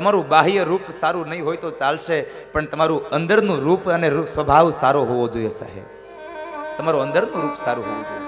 તમારું બાહ્ય રૂપ સારું નહીં હોય તો ચાલશે, પણ તમારું અંદરનું રૂપ અને સ્વભાવ સારો હોવો જોઈએ સાહેબ. તમારું અંદરનું રૂપ સારું હોવું જોઈએ.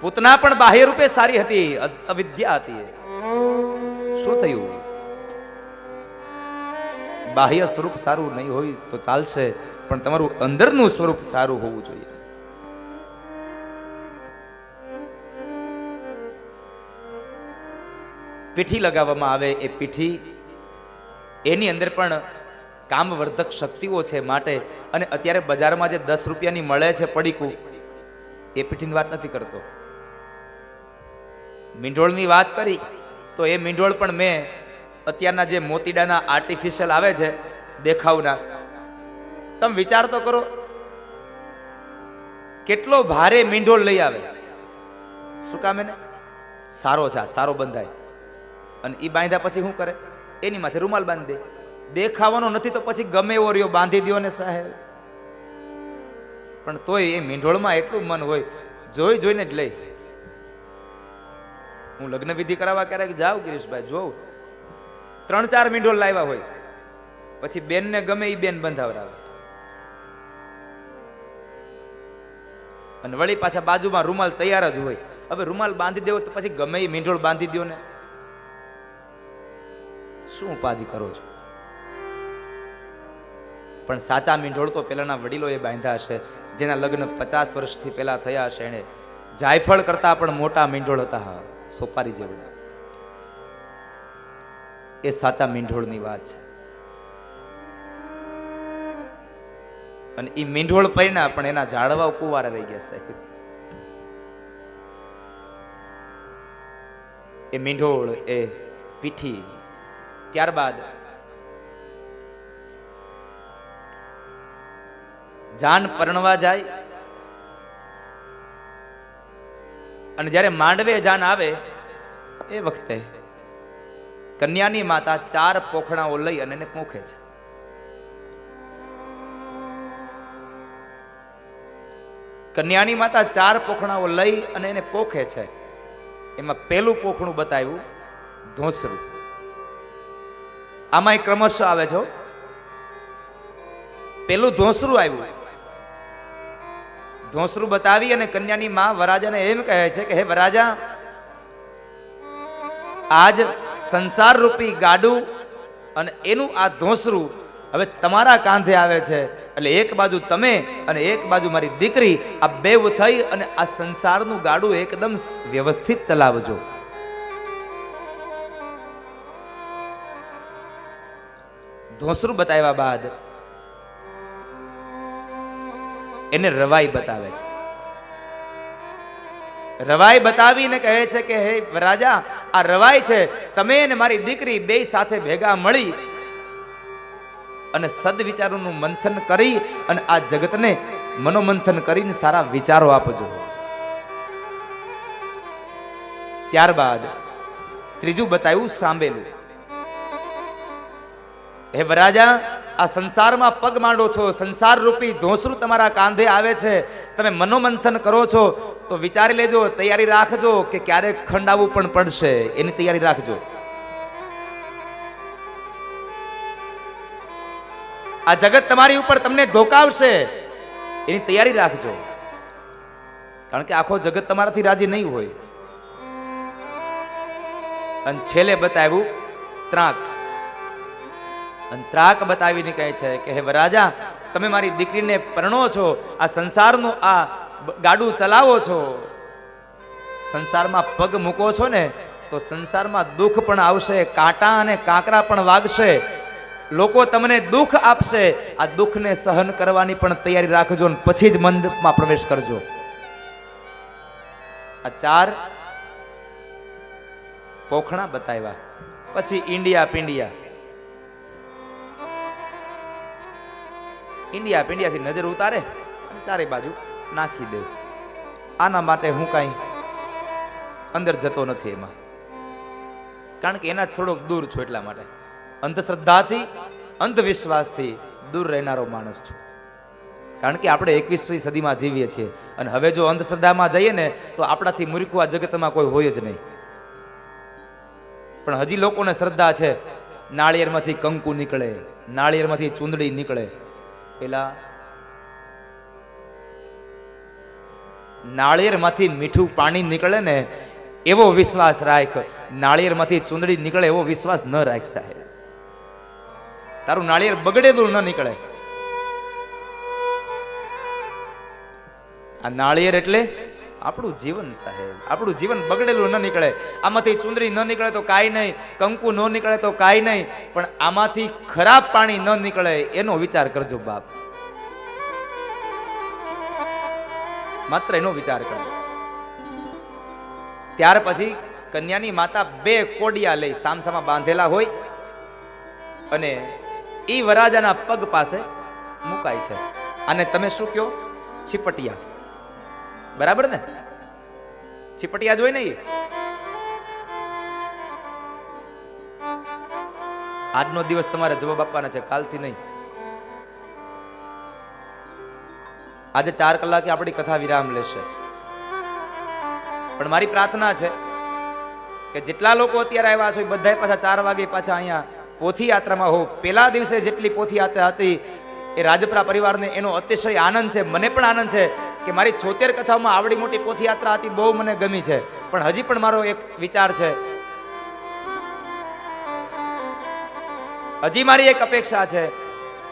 પૂતના પણ બાહ્ય રૂપે સારી હતી અવિદ્યા હતી. શું થયું? બાહ્ય સ્વરૂપ સારું નહીં હોય તો ચાલશે, પણ તમારું અંદરનું સ્વરૂપ સારું હોવું જોઈએ. પીઠી લગાવવામાં આવે એ પીઠી, એની અંદર પણ કામવર્ધક શક્તિઓ છે માટે. અને અત્યારે બજારમાં જે દસ રૂપિયાની મળે છે પડીકું, એ પીઠીની વાત નથી કરતો. મીંઢોળની વાત કરી, તો એ મીંઢોળ પણ મેં અત્યારના જે મોતીડાના આર્ટિફિશિયલ આવે છે, દેખાવના, તમે વિચાર તો કરો, કેટલો ભારે મીંઢોળ લઈ આવે. શું કામ એને? સારો છે સારો બંધાય. અને એ બાંધ્યા પછી શું કરે? એની માથે રૂમાલ બાંધી દે. દેખાવાનો નથી તો પછી ગમે એવો રહ્યો, બાંધી દો ને સાહેબ. પણ તોય એ મીંઢોળમાં એટલું મન હોય, જોઈ જોઈને જ લઈ. હું લગ્ન વિધિ કરાવવા ક્યારેક જાઉં ગિરીશભાઈ, જોઉં. ત્રણ ચાર મીંઢોળ લાવ્યા હોય. પછી બેનને ગમે એ બેન બંધાવરાવે. અને વળી પાછા બાજુમાં રૂમાલ તૈયાર જ હોય. હવે રૂમાલ બાંધી દેવો તો પછી ગમે એ મીંઢોળ બાંધી દ્યો ને. શું ઉપાધિ કરો છો? પણ સાચા મીંઢોળ તો પેલાના વડીલોએ બાંધ્યા હશે, જેના લગ્ન પચાસ વર્ષથી પહેલા થયા હશે. એને જાયફળ કરતા પણ મોટા મીંઢોળ હતા સોપારી જેવડા. એ સાચા મીંઢોળની વાત છે. અને એ મીંઢોળ પૈના પણ એના ઝાડવા કુવારા રહી ગયા સાહેબ એ મીંઢોળ એ પીઠી ત્યારબાદ જાન પરણવા જાય. અને જ્યારે માંડવે જાન આવે, એ વખતે કન્યાની માતા ચાર પોખણાઓ લઈ અને એને પોખે છે. કન્યાની માતા ચાર પોખણાઓ લઈ અને એને પોખે છે. એમાં પેલું પોખણું બતાવ્યું ધોસરું આમાં ક્રમશઃ આવે છે પેલું ધોસરું આવ્યું. ધોસરું બતાવી અને કન્યાની માં વરાજાને એમ કહે છે કે, હે વરાજા, આજ સંસાર રૂપી ગાડું અને એનું આ ધોસરું હવે તમારા કાંધે આવે છે. એટલે એક બાજુ તમે અને એક બાજુ મારી દીકરી, આ બેવ થઈ અને આ સંસારનું ગાડું એકદમ વ્યવસ્થિત ચલાવજો. ધોસરું બતાવ્યા બાદ? એને રવાઈ બતાવે છે. રવાઈ બતાવીને કહે છે કે, હે રાજા, આ રવાઈ છે. તમે અને મારી દીકરી બે સાથે ભેગા મળી અને સદ વિચારોનું મંથન કરી અને આ જગતને મનોમંથન કરીને સારા વિચારો આપજો. ત્યારબાદ ત્રીજું બતાવ્યું સાંભેલું. હે વરાજા આ સંસારમાં પગ માંડો છો સંસાર રૂપી ધોસરું તમારા કાંધે આવે છે. તમે મનોમંથન કરો છો, તો વિચારી લેજો, તૈયારી રાખજો કે ક્યારેક ખંડાવવું પણ પડશે. એની તૈયારી રાખજો. આ જગત તમારી ઉપર તમને ધોકાવશે. એની તૈયારી રાખજો. કારણ કે આખો જગત તમારાથી રાજી નહીં હોય. અને છેલ્લે બતાવ્યું, ત્રાક. અને ત્રાક બતાવીને કહે છે કે, હે વરાજા તમે મારી દીકરીને પરણો છો, આ સંસારનું આ ગાડું ચલાવો છો. સંસારમાં પગ મૂકો છો ને, તો સંસારમાં દુઃખ પણ આવશે, કાંટા અને કાંકરા પણ વાગશે. લોકો તમને દુઃખ આપશે. આ દુઃખને સહન કરવાની પણ તૈયારી રાખજો અને પછી જ મંદમાં પ્રવેશ કરજો. આ ચાર પોખણા બતાવ્યા. પછી ઇન્ડિયા પિંડિયા. ઇન્ડિયા પિંડિયાથી નજર ઉતારે અને ચારે બાજુ નાખી દે. આના માટે હું કાંઈ અંદર જતો નથી એમાં. કારણ કે એના થોડોક દૂર છું એટલા માટે. અંધશ્રદ્ધાથી, અંધવિશ્વાસથી દૂર રહેનારો માણસ છું. કારણ કે આપણે એકવીસમી સદીમાં જીવીએ છીએ અને હવે જો અંધશ્રદ્ધામાં જઈએ ને, તો આપણાથી મૂર્ખું આ જગતમાં કોઈ હોય જ નહીં. પણ હજી લોકોને શ્રદ્ધા છે, નાળિયેરમાંથી કંકુ નીકળે, નાળિયેરમાંથી ચૂંદડી નીકળે. પેલા નાળિયેરમાંથી મીઠું પાણી નીકળે ને એવો વિશ્વાસ રાખ, નાળિયેરમાંથી ચૂંદડી નીકળે એવો વિશ્વાસ ન રાખ સાહેબ. તારું નાળિયેર બગડેલું ન નીકળે. આ નાળિયેર એટલે આપણું જીવન સાહેબ, આપણું જીવન બગડેલું ન નીકળે. આમાંથી ચુંદરી ન નીકળે તો કાંઈ નહીં, કંકુ ન નીકળે તો કાંઈ નહીં, પણ આમાંથી ખરાબ પાણી ન નીકળે એનો વિચાર કરજો બાપ. માત્ર એનો વિચાર કરજો. ત્યાર પછી કન્યાની માતા બે કોડિયા લઈ સામસામા બાંધેલા હોય અને એ વરાજાના પગ પાસે મુકાય છે. અને તમે શું કહો? છીપટિયા. બરાબર ને? છીપટિયા ને ઈ? આજનો દિવસ તમારે જવાબ આપવાના છે, કાલથી નહીં. આજે ચાર કલાકે આપણી કથા વિરામ લેશે. પણ મારી પ્રાર્થના છે કે જેટલા લોકો અત્યારે આવ્યા છો એ બધા પાછા ચાર વાગે પાછા અહીંયા પોથી યાત્રામાં હો. પેલા દિવસે જેટલી પોથી યાત્રા હતી એ રાજપરા પરિવારને એનો અતિશય આનંદ છે, મને પણ આનંદ છે. કે મારી છોતેર કથાઓમાં આવડી મોટી પોથયાત્રા હતી, બહુ મને ગમી છે. પણ હજી પણ મારો એક વિચાર છે. હજી મારી એક અપેક્ષા છે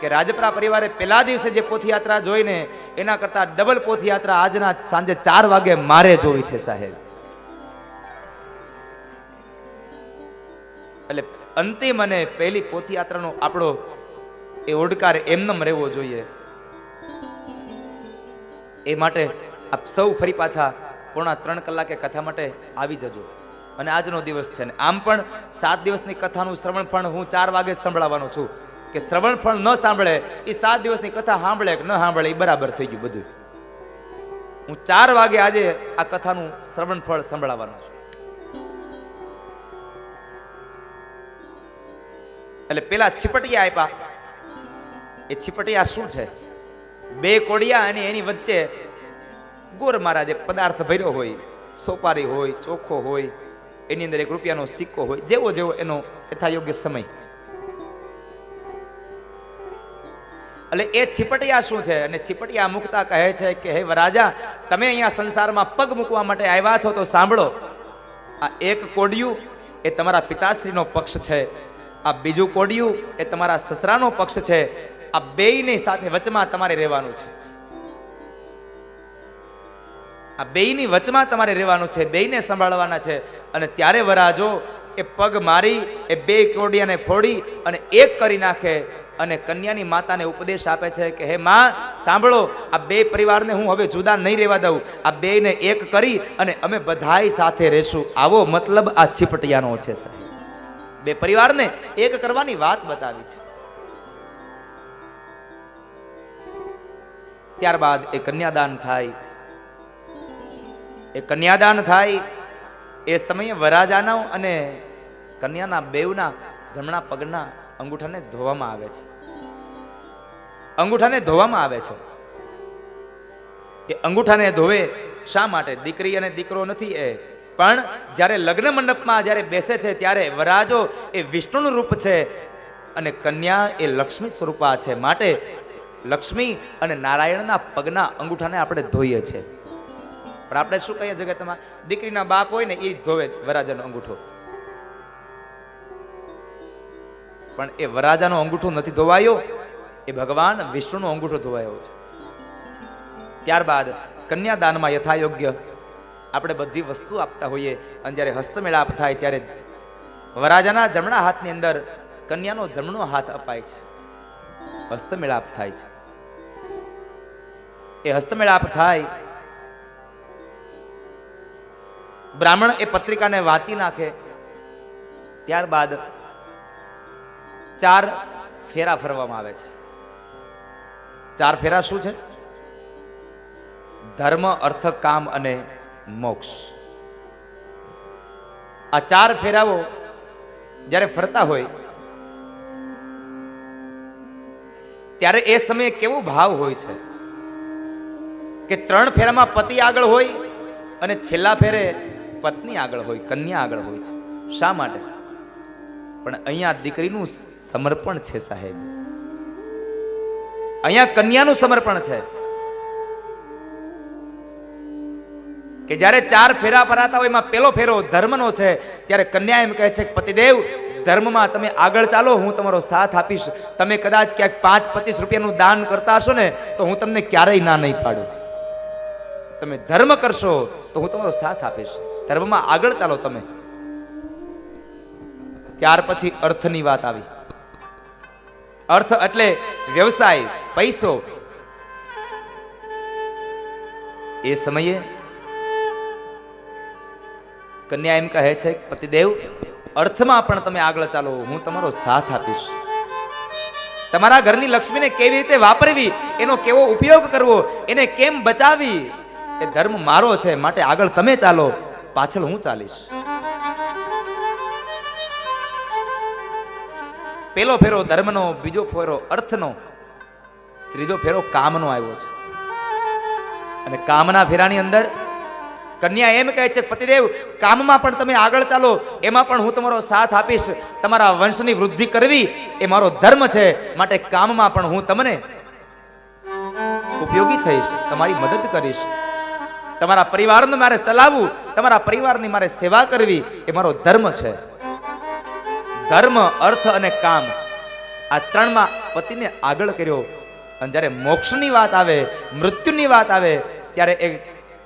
કે રાજપરા પરિવારે પેલા દિવસે જે પોથયાત્રા જોઈને એના કરતા ડબલ પોથયાત્રા આજના સાંજે ચાર વાગે મારે જોવી છે સાહેબ. એટલે અંતિમ અને પહેલી પોથયાત્રાનો આપણો એ ઓડકાર એમનેમ રહેવો જોઈએ. એ માટે આપ સૌ ફરી પાછા પોણા ત્રણ કલાકે કથા માટે આવી જજો. અને આજનો દિવસ છે ને, આમ પણ સાત દિવસની કથાનું શ્રવણ પણ હું ચાર વાગે સંભળાવવાનો છું. કે શ્રવણ પણ ન સાંભળે, એ સાત દિવસની કથા સાંભળે કે ન સાંભળે, એ બરાબર થઈ ગયું બધું. હું ચાર વાગે આજે આ કથાનું શ્રવણ ફળ સંભળાવવાનો છું. એટલે પેલા છીપટિયા આપ્યા. એ છીપટિયા શું છે? બે કોડિયા અને એની વચ્ચે ગોર મહારાજે પદાર્થ ભર્યો હોય, સોપારી હોય ચોખ્ખો હોય, એની અંદર એક રૂપિયાનો સિક્કો હોય, જેવો જેવો એનો યથાયોગ્ય સમય. એટલે એ છીપટિયા શું છે? અને છીપટિયા મુકતા કહે છે કે, હે રાજા તમે અહીંયા સંસારમાં પગ મૂકવા માટે આવ્યા છો તો સાંભળો. આ એક કોડિયું એ તમારા પિતાશ્રીનો પક્ષ છે. આ બીજું કોડિયું એ તમારા સસરાનો પક્ષ છે. આ બેયની સાથે વચમાં તમારે રહેવાનું છે. આ બેયની વચમાં તમારે રહેવાનું છે, બેયને સંભાળવાના છે અને ત્યારે વરાજો એ પગ મારી, એ બે કોડિયાને ફોડી અને એક કરી નાખે અને કન્યાની માતાને ઉપદેશ આપે છે કે, હે માં, સાંભળો, આ બે પરિવારને હું હવે જુદા નહીં રહેવા દઉં. આ બેયને એક કરી અને અમે બધાય સાથે રહેશું. આવો મતલબ આ છીપટિયાનો છે સાહેબ. બે પરિવારને એક કરવાની વાત બતાવી છે. ત્યારબાદ એ કન્યાદાન થાય. એ કન્યાદાન થાય, એ સમયે વરાજાના અને કન્યાના બેવના જમણા પગના અંગૂઠાને ધોવામાં આવે છે. અંગૂઠાને ધોવામાં આવે છે. એ અંગૂઠાને ધોવે શા માટે? દીકરી અને દીકરો નથી એ. પણ જ્યારે લગ્ન મંડપમાં જ્યારે બેસે છે ત્યારે વરાજો એ વિષ્ણુનું રૂપ છે અને કન્યા એ લક્ષ્મી સ્વરૂપા છે. માટે લક્ષ્મી અને નારાયણના પગના અંગૂઠાને આપણે ધોઈએ છીએ પણ આપણે શું કહીએ જગતમાં દીકરીના બાપ હોય ને એ ધોવે વરાજાનો અંગૂઠો. પણ એ વરાજાનો અંગૂઠો નથી ધોવાયો, એ ભગવાન વિષ્ણુનો અંગૂઠો ધોવાયો છે. ત્યારબાદ કન્યાદાનમાં યથાયોગ્ય આપણે બધી વસ્તુ આપતા હોઈએ, અને જ્યારે હસ્તમેળાપ થાય ત્યારે વરાજાના જમણા હાથની અંદર કન્યાનો જમણો હાથ અપાય છે. હસ્તમેળાપ થાય છે. એ હસ્તમેળાપ થાય. બ્રાહ્મણ એ પત્રિકાને વાંચી નાખે. ત્યારબાદ ચાર ફેરા ફરવામાં આવે છે. ચાર ફેરા શું છે? ધર્મ, અર્થ, કામ અને મોક્ષ. આ ચાર ફેરાઓ જ્યારે ફરતા હોય, ત્યારે એ સમયે કેવો ભાવ હોય છે? કે ત્રણ ફેરામાં પતિ આગળ હોય અને છેલ્લા ફેરે પત્ની આગળ હોય, કન્યા આગળ હોય છે. શા માટે? પણ અહીંયા દીકરીનું સમર્પણ છે સાહેબ. અહીંયા કન્યાનું સમર્પણ છે. કે જ્યારે ચાર ફેરા ભરાતા હોય, એમાં પેલો ફેરો ધર્મનો છે, ત્યારે કન્યા એમ કહે છે પતિદેવ, ધર્મમાં તમે આગળ ચાલો, હું તમારો સાથ આપીશ. તમે કદાચ ક્યાંક પાંચ પચીસ રૂપિયાનું દાન કરતા હશો ને, તો હું તમને ક્યારેય ના નહીં પાડું. તમે ધર્મ કરશો, તો હું તમારો સાથ આપીશ. ધર્મમાં આગળ ચાલો તમે. ત્યાર પછી અર્થની વાત આવી. અર્થ એટલે વ્યવસાય, પૈસો. એ સમયે કન્યા એમ કહે છે, પતિદેવ, અર્થમાં પણ તમે આગળ ચાલો, હું તમારો સાથ આપીશ. તમારા ઘરની લક્ષ્મીને કેવી રીતે વાપરવી, એનો કેવો ઉપયોગ કરવો, એને કેમ બચાવી એ ધર્મ મારો છે માટે આગળ તમે ચાલો, પાછળ હું ચાલીશ. પેલો ફેરો ધર્મનો, બીજો ફેરો અર્થનો, ત્રીજો ફેરો કામનો આવ્યો છે. અને કામના ફેરાની અંદર કન્યા એમ કહે છે, પતિદેવ, કામમાં પણ તમે આગળ ચાલો, એમાં પણ હું તમારો સાથ આપીશ. તમારા વંશની વૃદ્ધિ કરવી એ મારો ધર્મ છે, માટે કામમાં પણ હું તમને ઉપયોગી થઈશ, તમારી મદદ કરીશ. તમારા પરિવારને મારે ચલાવવું, તમારા પરિવારની મારે સેવા કરવી, એ મારો ધર્મ છે. ધર્મ, અર્થ અને કામ આ ત્રણમાં પતિને આગળ કર્યો. અને જ્યારે મોક્ષની વાત આવે, મૃત્યુની વાત આવે, ત્યારે એ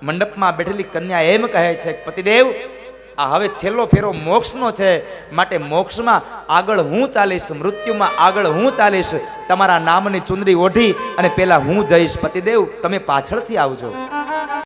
મંડપમાં બેઠેલી કન્યા એમ કહે છે પતિદેવ, આ હવે છેલ્લો ફેરો મોક્ષનો છે. માટે મોક્ષમાં આગળ હું ચાલીશ, મૃત્યુમાં આગળ હું ચાલીશ. તમારા નામની ચુંદડી ઓઢી અને પેલા હું જઈશ. પતિદેવ, તમે પાછળથી આવજો.